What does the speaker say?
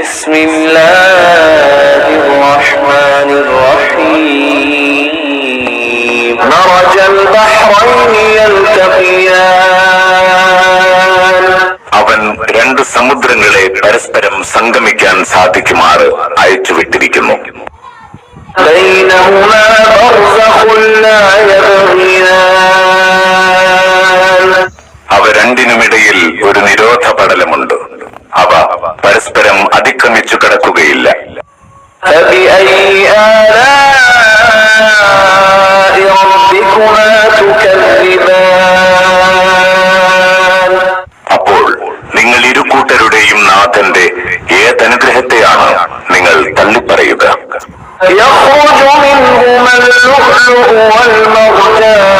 بسم الله الرحمن الرحيم مرج البحرين يلتقيان അവൻ രണ്ട് സമുദ്രങ്ങളെ പരസ്പരം സംഗമിക്കാൻ സാധിക്കുമാറ് അയച്ചുവിട്ടിരിക്കുന്നു بينهما برزخ لا يبغيان അവ രണ്ടിനുമിടയിൽ ഒരു നിരോധ പടലമുണ്ട് അവ പരസ്പരം അതിക്രമിച്ചു കിടക്കുകയില്ല فبأي آلاء ربكما تكذبان അപ്പോൾ നിങ്ങൾ ഇരു കൂട്ടരുടെയും നാഥന്റെ ഏതനുഗ്രഹത്തെയാണ് നിങ്ങൾ തള്ളിപ്പറയുക يخرج منهما اللؤلؤ والمرجان